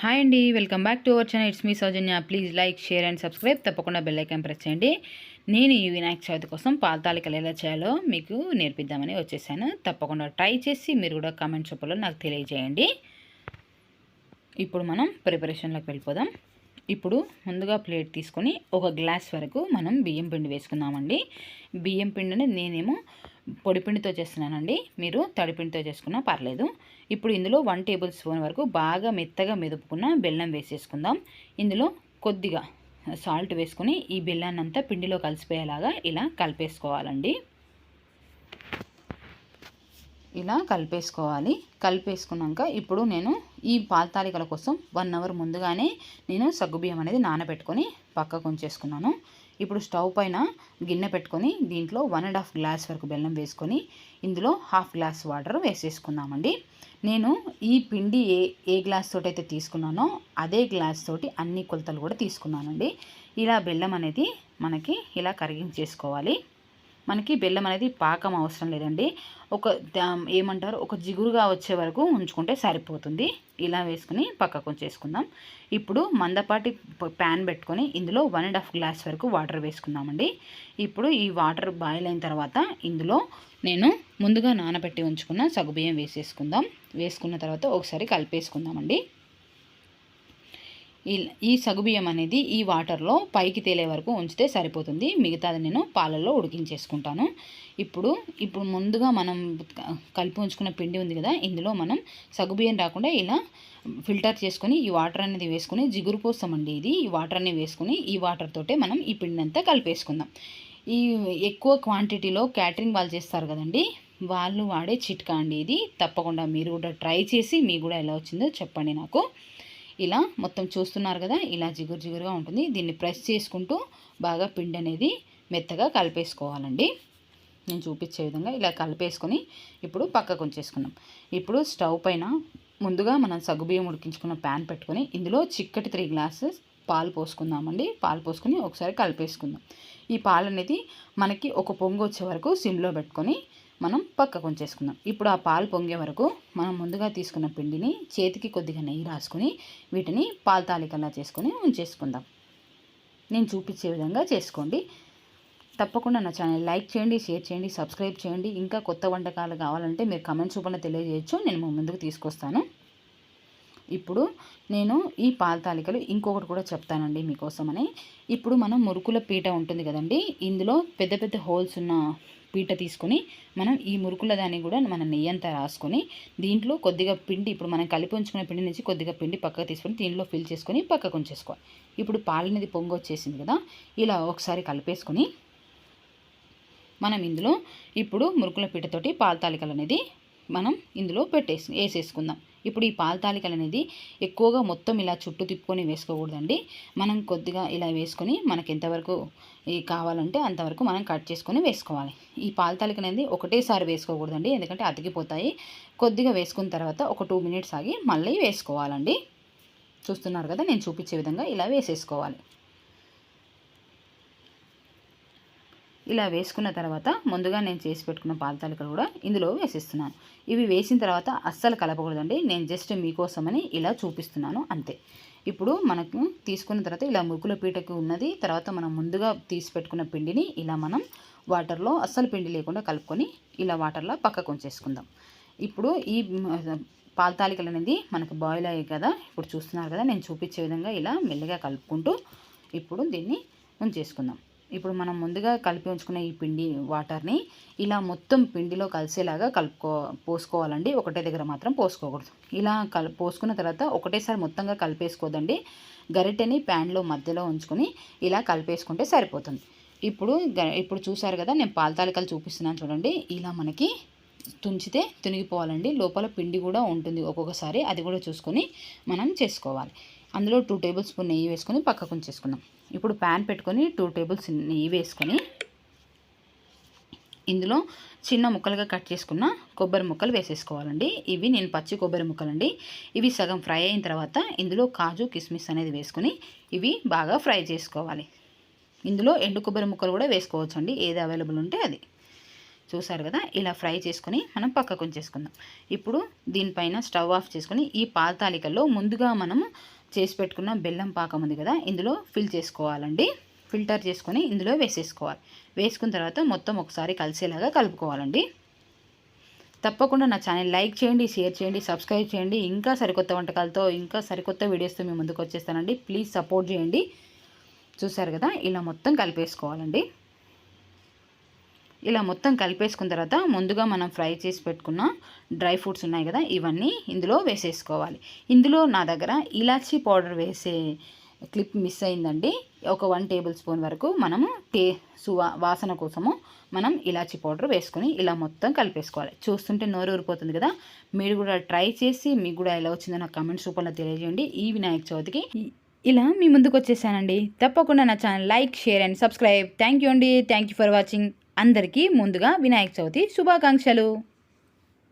Hi అండి welcome back to our channel. It's me Sowjanya. Please like share and subscribe. తప్పకుండా bell icon press చేయండి. నేను ఈ వినాయక చవితి కోసం పాలతాళికలు ఎలా చేయాలో మీకు నేర్పిద్దామని వచ్చేసాను. తప్పకుండా ట్రై చేసి మీరు కూడా కామెంట్ రూపంలో నాకు తెలియజేయండి. ఇప్పుడు మనం ప్రిపరేషన్లోకి వెళ్ళిపోదాం. ఇప్పుడు ముందుగా ప్లేట్ తీసుకొని ఒక గ్లాస్ వరకు మనం బియ్యం పిండి వేసుకుందామండి. బియ్యం పిండిని నేనేమో పొడిపిండితో చేస్తున్నానండి. మీరు తడిపిండితో చేసుకున్నా పర్లేదు. ఇప్పుడు ఇందులో వన్ టేబుల్ స్పూన్ వరకు బాగా మెత్తగా మెదుపుకున్న బెల్లం వేసేసుకుందాం. ఇందులో కొద్దిగా సాల్ట్ వేసుకుని ఈ బెల్లాన్ని అంతా పిండిలో కలిసిపోయేలాగా ఇలా కలిపేసుకోవాలండి. ఇలా కలిపేసుకోవాలి. కలిపేసుకున్నాక ఇప్పుడు నేను ఈ పాలతాలికల కోసం వన్ అవర్ ముందుగానే నేను సగ్గుబియ్యం అనేది నానబెట్టుకొని పక్కకు ఉంచేసుకున్నాను. ఇప్పుడు స్టవ్ పైన గిన్నె పెట్టుకొని దీంట్లో వన్ అండ్ హాఫ్ గ్లాస్ వరకు బెల్లం వేసుకొని ఇందులో హాఫ్ గ్లాస్ వాటర్ వేసేసుకుందామండి. నేను ఈ పిండి ఏ ఏ గ్లాస్ తోటి అయితే తీసుకున్నానో అదే గ్లాస్ తోటి అన్ని కొలతలు కూడా తీసుకున్నానండి. ఇలా బెల్లం అనేది మనకి ఇలా కరిగించేసుకోవాలి. మనకి బెల్లం అనేది పాకం అవసరం లేదండి. ఒక ఏమంటారు? ఒక జిగురుగా వచ్చే వరకు ఉంచుకుంటే సరిపోతుంది. ఇలా వేసుకుని పక్కకు ఉంచేసుకుందాం ఇప్పుడు మందపాటి ప్యాన్ పెట్టుకొని ఇందులో వన్ అండ్ హాఫ్ గ్లాస్ వరకు వాటర్ వేసుకుందామండి. ఇప్పుడు ఈ వాటర్ బాయిల్ అయిన తర్వాత ఇందులో నేను ముందుగా నానబెట్టి ఉంచుకున్న సగుబియ్యం వేసేసుకుందాం. వేసుకున్న తర్వాత ఒకసారి కలిపేసుకుందామండి. ఈ ఈ సగుబియ్యం అనేది ఈ వాటర్లో పైకి తేలే వరకు ఉంచితే సరిపోతుంది. మిగతాది నేను పాలల్లో ఉడికించేసుకుంటాను. ఇప్పుడు ఇప్పుడు ముందుగా మనం కలిపి ఉంచుకున్న పిండి ఉంది కదా ఇందులో మనం సగుబియ్యం రాకుండా ఇలా ఫిల్టర్ చేసుకొని ఈ వాటర్ అనేది వేసుకొని జిగురు కోసం అండి ఇది. ఈ వాటర్ అనేది వేసుకొని ఈ వాటర్ తోటే మనం ఈ పిండి అంతా కలిపేసుకుందాం. ఈ ఎక్కువ క్వాంటిటీలో క్యాటరింగ్ వాళ్ళు చేస్తారు కదండి వాళ్ళు వాడే చిట్కా అండి ఇది. తప్పకుండా మీరు కూడా ట్రై చేసి మీకు కూడా ఎలా వచ్చిందో చెప్పండి నాకు. ఇలా మొత్తం చూస్తున్నారు కదా ఇలా జిగురు జిగురుగా ఉంటుంది. దీన్ని ప్రెస్ చేసుకుంటూ బాగా పిండి అనేది మెత్తగా కలిపేసుకోవాలండి. నేను చూపించే విధంగా ఇలా కలిపేసుకొని ఇప్పుడు పక్కకు ఉంచేసుకున్నాం. ఇప్పుడు స్టవ్ పైన ముందుగా మనం సగ్గుబియ్యం ఉడికించుకున్న ప్యాన్ పెట్టుకొని ఇందులో చిక్కటి త్రీ గ్లాసెస్ పాలు పోసుకుందామండి. పాలు పోసుకొని ఒకసారి కలిపేసుకుందాం. ఈ పాలు అనేది మనకి ఒక పొంగు వచ్చే వరకు సిమ్లో పెట్టుకొని మనం పక్కకు ఉంచేసుకుందాం ఇప్పుడు ఆ పాలు పొంగే వరకు మనం ముందుగా తీసుకున్న పిండిని చేతికి కొద్దిగా నెయ్యి రాసుకుని వీటిని పాలు తాలికల్లా చేసుకొని ఉంచేసుకుందాం. నేను చూపించే విధంగా చేసుకోండి. తప్పకుండా నా ఛానల్ లైక్ చేయండి షేర్ చేయండి సబ్స్క్రైబ్ చేయండి. ఇంకా కొత్త వంటకాలు కావాలంటే మీరు కమెంట్స్ రూపంలో తెలియజేయచ్చు. నేను ముందుకు తీసుకొస్తాను. ఇప్పుడు నేను ఈ పాల తాలికలు ఇంకొకటి కూడా చెప్తానండి మీకోసమని. ఇప్పుడు మనం మురుకుల పీట ఉంటుంది కదండి ఇందులో పెద్ద పెద్ద హోల్స్ ఉన్న పీట తీసుకొని మనం ఈ మురుకుల దాన్ని కూడా మనం నెయ్యి అంతా రాసుకొని దీంట్లో కొద్దిగా పిండి ఇప్పుడు మనం కలిపి ఉంచుకున్న పిండి నుంచి కొద్దిగా పిండి పక్కకు తీసుకొని దీంట్లో ఫిల్ చేసుకొని పక్కకు ఉంచేసుకోవాలి. ఇప్పుడు పాలనేది పొంగు వచ్చేసింది కదా ఇలా ఒకసారి కలిపేసుకొని మనం ఇందులో ఇప్పుడు మురుకుల పీటతోటి పాల తాలికలు అనేది మనం ఇందులో పెట్టేసి వేసేసుకుందాం. ఇప్పుడు ఈ పాల తాలికలు అనేది ఎక్కువగా మొత్తం ఇలా చుట్టూ తిప్పుకొని వేసుకోకూడదండి. మనం కొద్దిగా ఇలా వేసుకొని మనకి ఎంతవరకు కావాలంటే అంతవరకు మనం కట్ చేసుకొని వేసుకోవాలి. ఈ పాల తాలిక అనేది ఒకటేసారి వేసుకోకూడదండి ఎందుకంటే అతికిపోతాయి. కొద్దిగా వేసుకున్న తర్వాత ఒక టూ మినిట్స్ ఆగి మళ్ళీ వేసుకోవాలండి. చూస్తున్నారు కదా నేను చూపించే విధంగా ఇలా వేసేసుకోవాలి. ఇలా వేసుకున్న తర్వాత ముందుగా నేను చేసి పెట్టుకున్న పాలతాలికలు కూడా ఇందులో వేసిస్తున్నాను. ఇవి వేసిన తర్వాత అస్సలు కలపకూడదండి. నేను జస్ట్ మీకోసమని ఇలా చూపిస్తున్నాను అంతే. ఇప్పుడు మనకు తీసుకున్న తర్వాత ఇలా ముగ్గుల పీటకు ఉన్నది తర్వాత మనం ముందుగా తీసి పెట్టుకున్న పిండిని ఇలా మనం వాటర్లో అస్సలు పిండి లేకుండా కలుపుకొని ఇలా వాటర్లో పక్కకు ఉంచేసుకుందాం. ఇప్పుడు ఈ పాలతాలికలు అనేది మనకు బాయిల్ అయ్యాయి కదా ఇప్పుడు చూస్తున్నారు కదా నేను చూపించే విధంగా ఇలా మెల్లగా కలుపుకుంటూ ఇప్పుడు దీన్ని ఉంచేసుకుందాం. ఇప్పుడు మనం ముందుగా కలిపి ఉంచుకున్న ఈ పిండి వాటర్ని ఇలా మొత్తం పిండిలో కలిసేలాగా కలుపుకో పోసుకోవాలండి. ఒకటే దగ్గర మాత్రం పోసుకోకూడదు. ఇలా కల్ పోసుకున్న తర్వాత ఒకటేసారి మొత్తంగా కలిపేసుకోదండి. గరిటెని ప్యాన్లో మధ్యలో ఉంచుకొని ఇలా కలిపేసుకుంటే సరిపోతుంది. ఇప్పుడు ఇప్పుడు చూసారు కదా నేను పాలతాలికలు చూపిస్తున్నాను చూడండి. ఇలా మనకి తుంచితే తునిగిపోవాలండి. లోపల పిండి కూడా ఉంటుంది ఒక్కొక్కసారి. అది కూడా చూసుకొని మనం చేసుకోవాలి. అందులో టూ టేబుల్ స్పూన్ నెయ్యి వేసుకొని పక్కకు ఉంచేసుకుందాం. ఇప్పుడు ప్యాన్ పెట్టుకొని టూ టేబుల్స్ నెయ్యి వేసుకొని ఇందులో చిన్న ముక్కలుగా కట్ చేసుకున్న కొబ్బరి ముక్కలు వేసేసుకోవాలండి. ఇవి నేను పచ్చి కొబ్బరి ముక్కలండి. ఇవి సగం ఫ్రై అయిన తర్వాత ఇందులో కాజు కిస్మిస్ అనేది వేసుకొని ఇవి బాగా ఫ్రై చేసుకోవాలి. ఇందులో ఎండు కొబ్బరి ముక్కలు కూడా వేసుకోవచ్చండి. ఏది అవైలబుల్ ఉంటే అది. చూసారు కదా? ఇలా ఫ్రై చేసుకొని మనం పక్కకు ఉంచేసుకుందాం. ఇప్పుడు దీనిపైన స్టవ్ ఆఫ్ చేసుకుని ఈ పాతాలికల్లో ముందుగా మనం చేసి పెట్టుకున్న బెల్లం పాకం ఉంది కదా? ఇందులో ఫిల్ చేసుకోవాలండి. ఫిల్టర్ చేసుకొని ఇందులో వేసేసుకోవాలి. వేసుకున్న తర్వాత మొత్తం ఒకసారి కలిసేలాగా కలుపుకోవాలండి. తప్పకుండా నా ఛానల్ లైక్ చేయండి షేర్ చేయండి సబ్స్క్రైబ్ చేయండి. ఇంకా సరికొత్త వంటకాలతో ఇంకా సరికొత్త వీడియోస్తో మీ ముందుకు వచ్చేస్తానండి. ప్లీజ్ సపోర్ట్ చేయండి. చూసారు కదా? ఇలా మొత్తం కలిపేసుకోవాలండి. ఇలా మొత్తం కలిపేసుకున్న తర్వాత ముందుగా మనం ఫ్రై చేసి పెట్టుకున్న డ్రై ఫ్రూట్స్ ఉన్నాయి కదా ఇవన్నీ ఇందులో వేసేసుకోవాలి. ఇందులో నా దగ్గర ఇలాచీ పౌడర్ వేసే క్లిప్ మిస్ అయిందండి. ఒక వన్ టేబుల్ స్పూన్ వరకు మనము టే సువా వాసన కోసము మనం ఇలాచీ పౌడర్ వేసుకొని ఇలా మొత్తం కలిపేసుకోవాలి. చూస్తుంటే నోరు ఊరిపోతుంది కదా. మీరు కూడా ట్రై చేసి మీకు కూడా ఎలా వచ్చిందో నాకు కమెంట్స్ రూపంలో తెలియజేయండి. ఈ వినాయక చవితికి ఇలా మీ ముందుకు వచ్చేసానండి. తప్పకుండా నా channel like share and subscribe. Thank you అండి. Thank you for watching. అందరికీ ముందుగా వినాయక చవితి శుభాకాంక్షలు.